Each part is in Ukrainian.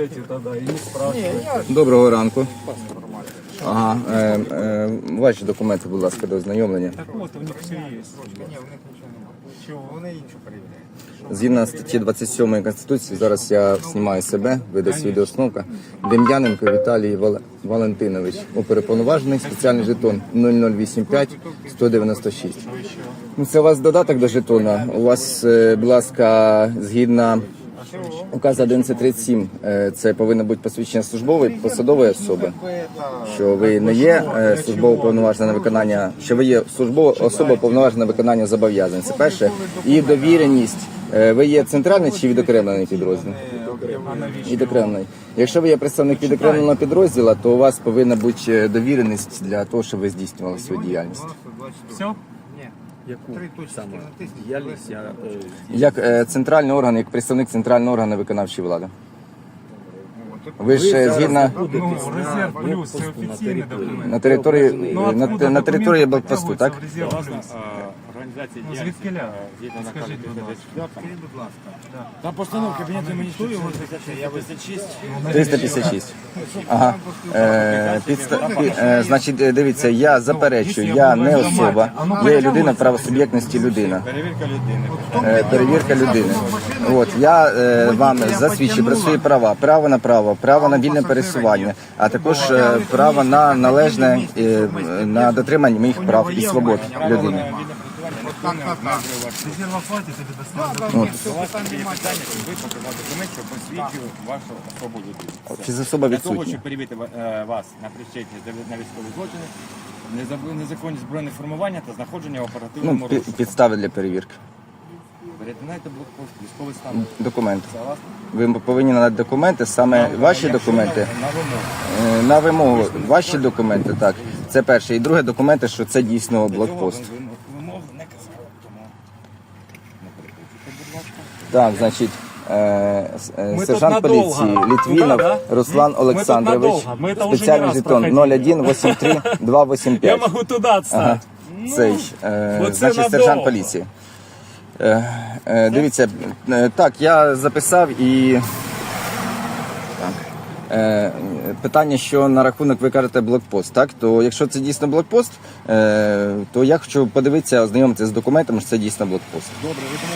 планшете тогда и не спрашивайте. Доброго ранку. Ага, е, е, ваші документи, будь ласка, до ознайомлення. Так вот, у них все есть. Чего? Вони іншу перевіряють. Згідно статті 27 Конституції, зараз я знімаю себе, видасть відеоосновка. Дем'яненко Віталій Вал- Валентинович. Оперуповноважений спеціальний жетон 0085 196. Ну, це у вас додаток до жетона. У вас, е, будь ласка, згідно указу 1137, е, це повинно бути посвідчення службової посадової особи. Що ви не є е, службово повноважена на виконання, що ви є службова особа повноважена на виконання зобов'язань. Це перше. І довіреність. Е, Ви є центральний чи відокремлений підрозділ? Відокремлений. Якщо ви є представник відокремленого підрозділу, то у вас повинна бути довіреність для того, щоб ви здійснювали свою діяльність. Все? Яку Три точки саме діяльність я е, Як е, центральний орган, як представник центрального органу виконавчої влади. Ви ж е, згідно Ну, резерв плюс, це офіційний документ. на території Ну, на, на території блокпосту, так? власне? Організації Ну, діяльності звідкиля? е, згідно наказу Скажіть, будь ласка. 54 Скажіть, будь ласка. та постанова Кабінету міністрів його 356 356. Ага. Е, підста... пі- е, значить, е, дивіться, я заперечую, я не особа, я є людина правосуб'єктності людина. перевірка людини. Е, перевірка людини. От я е, вам засвідчую про свої права: право на право, право на вільне пересування, а також е, право на належне е, на дотримання моїх прав і свобод людини. Резерва хватит или достаточно? От. У вас є ви показали документ, що посвідчує вашу особу людини. Фізособа Для того, щоб перевірити е, вас на причетність на військові злочини, незаконні збройні формування та знаходження в оперативному Ну, розшуку. підстави для перевірки. Перетинайте блокпост, військовий стан. Документи. Ви повинні надати документи, саме ваші документи. На, на вимогу. Е, На вимогу ваші документи, так. Це перше. І друге документи, що це дійсно блокпост. Цього вимог, вимог не казав, тому не перепутуйте, будь ласка. Так, значить, е, е, Ми сержант тут надовго. поліції Літвінов Туди, да? Руслан Олександрович. надовго. Ми не Спеціальний раз жетон проходили. 0183 Я 285. могу туда отстать. Цей, е, Оце значить, надовго. сержант поліції. Е, е, дивіться, е, так, я записав і. Так. Е, питання, що на рахунок ви кажете блокпост, так? То якщо це дійсно блокпост, е, то я хочу подивитися, ознайомитися з документами, що це дійсно блокпост. Добре, ви тому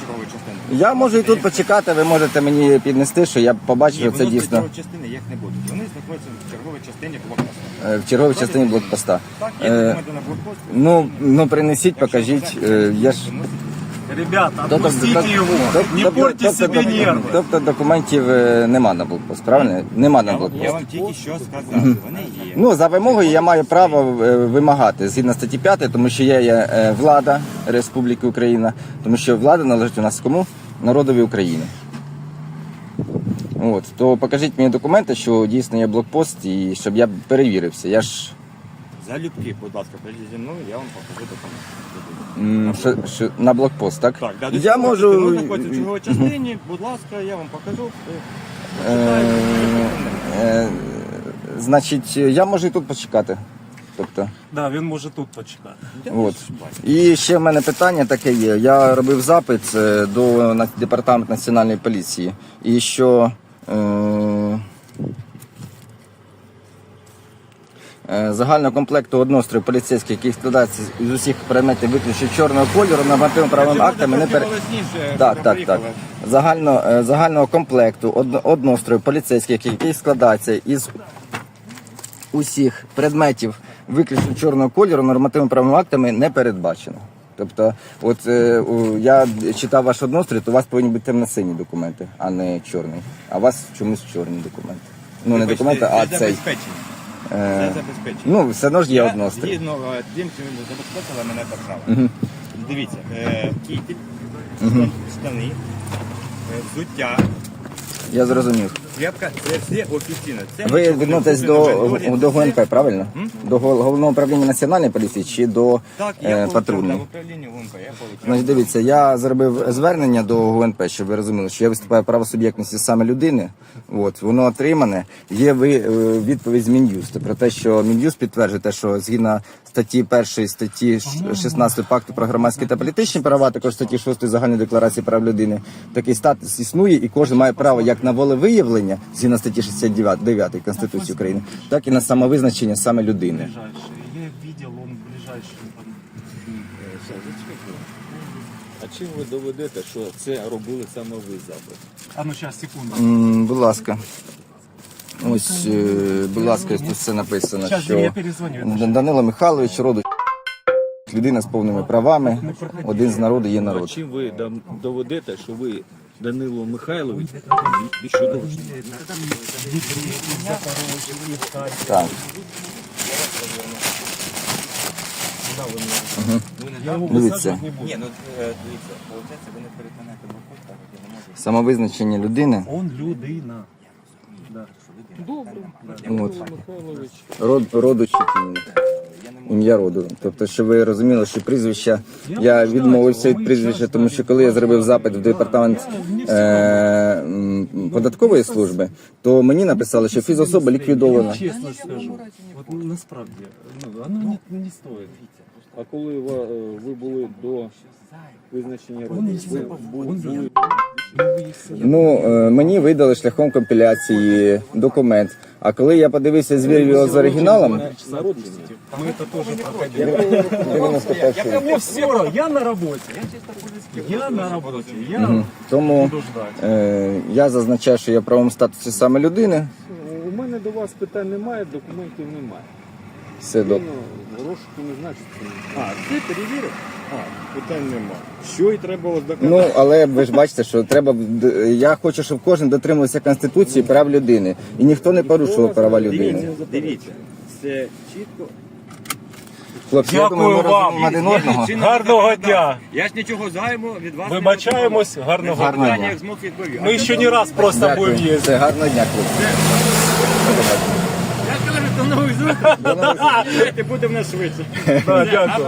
чергової частини? Я можу і тут почекати, ви можете мені піднести, що я побачив, Ні, що це дійсно частини їх не будуть. Вони знаходяться в черговій частині блокпосту. е, в черговій частині блокпоста. Так, є Е, документи на блокпост. Ну, ну принесіть, покажіть. е, Я ж Ребята, отпустите тобто- его. тобто- Не тобто- портите тобто- себе тобто- нервы. Тобто документів е, нема на блокпост, правильно? Нема на Я блокпост. вам тільки що сказав, вони є. Ну, за вимогою я маю право е, вимагати згідно статті 5, тому що я є е, влада Республіки Україна, тому що влада належить у нас кому? Народові України. От, то покажіть мені документи, що дійсно є блокпост, і щоб я перевірився. Я ж Залюбки, будь ласка, прийдіть зі мною, я вам покажу документи. що, що, на блокпост, так? Так, да, я можу. Ви знаходитесь в черговій частині, будь ласка, я вам покажу. Е, е, Значить, я можу і тут почекати. Тобто, Да, він може тут почекати. от. І ще в мене питання таке є. Я робив запит е, до на- департаменту національної поліції. І що е, загального комплекту однострою поліцейських, який складається з усіх предметів виключно чорного кольору, нормативно правовими актами не пере... Так, так, так. Загально, е, загального комплекту од- однострою поліцейських, який складається із усіх предметів виключно чорного кольору, нормативними правовими актами не передбачено. Тобто, от е, у- я читав ваш однострій, то у вас повинні бути темно-сині документи, а не чорний. А у вас чомусь чорні документи. Ну не документи, а цей. забезпечення. Е, забезпечує. ну, все одно ж є Я однострій. Згідно е, тим, що забезпечила мене держава. Дивіться, е, кітель, штани, е, взуття, Я зрозумів. Тряпка, це все офіційно. Це Ви нічого не відноситесь куплено до, vendorі, до це- ГУНП, правильно? До Гол- головного управління національної поліції чи до Так, е, я получав патрульної? в управлінні я получав. Значить, дивіться, я зробив звернення до ГУНП, щоб ви розуміли, що я виступаю правосуб'єктності саме людини. От воно отримане. Є ви е, відповідь з Мін'юсту про те, що Мін'юст підтверджує те, що згідно статті 1 статті 16 пакту про громадські та політичні права, також статті 6 загальної декларації прав людини. Такий статус існує, і кожен має право як на волевиявлення згідно статті 69 9 Конституції України, так і на самовизначення саме людини. А чим ви доведете, що це робили саме ви запит? А ну сейчас, секунду. Будь ласка. Ось, е, будь ласка, тут все написано, що я перезвоню. Данило Михайлович, роду людина з повними правами, один з народу є народ. чим ви доведете, що ви Данило Михайлович і що? Так. Его Дивіться. Ні, ну е, дивіться, виходить, ви не перетинаєте блокпост, так, я не можу. Самовизначення людини, Он людина. Да. от, род, роду Чекініна. Ім'я роду. Тобто, щоб ви розуміли, що прізвища, я відмовився від прізвища, тому що коли я зробив запит в департамент е, податкової служби, то мені написали, що фізособа ліквідована. Честно скажу. Вот насправді, ну, оно не, не стоит. А коли ви, е, ви були до визначення роду, ви були Ну, е, мені видали шляхом компіляції документ. А коли я подивився звір його з оригіналом, я на работе. Я на работе. Я тому е, я зазначаю, що я в правому статусі саме людини. У мене до вас питань немає, документів немає. Все добре. Ну, розшуку не значить. А, ти перевірив? А, питань немає. Що і треба ось доказати? Ну, але ви ж бачите, що треба. Я хочу, щоб кожен дотримувався Конституції і прав людини. І ніхто не порушував права людини. Дивіться, дивіться, це чітко. Хлопці, я думаю, ми Дякую вам. розуміємо один одного. Гарного дня. Я ж нічого займу від вас. не Вибачаємось, гарного Гарного дня. Як змог відповів. Ми ще не раз просто Дякую. будемо їздити. Все, гарного дня, хлопці. Я до нових зустрічей. Будемо на швидше. Дякую.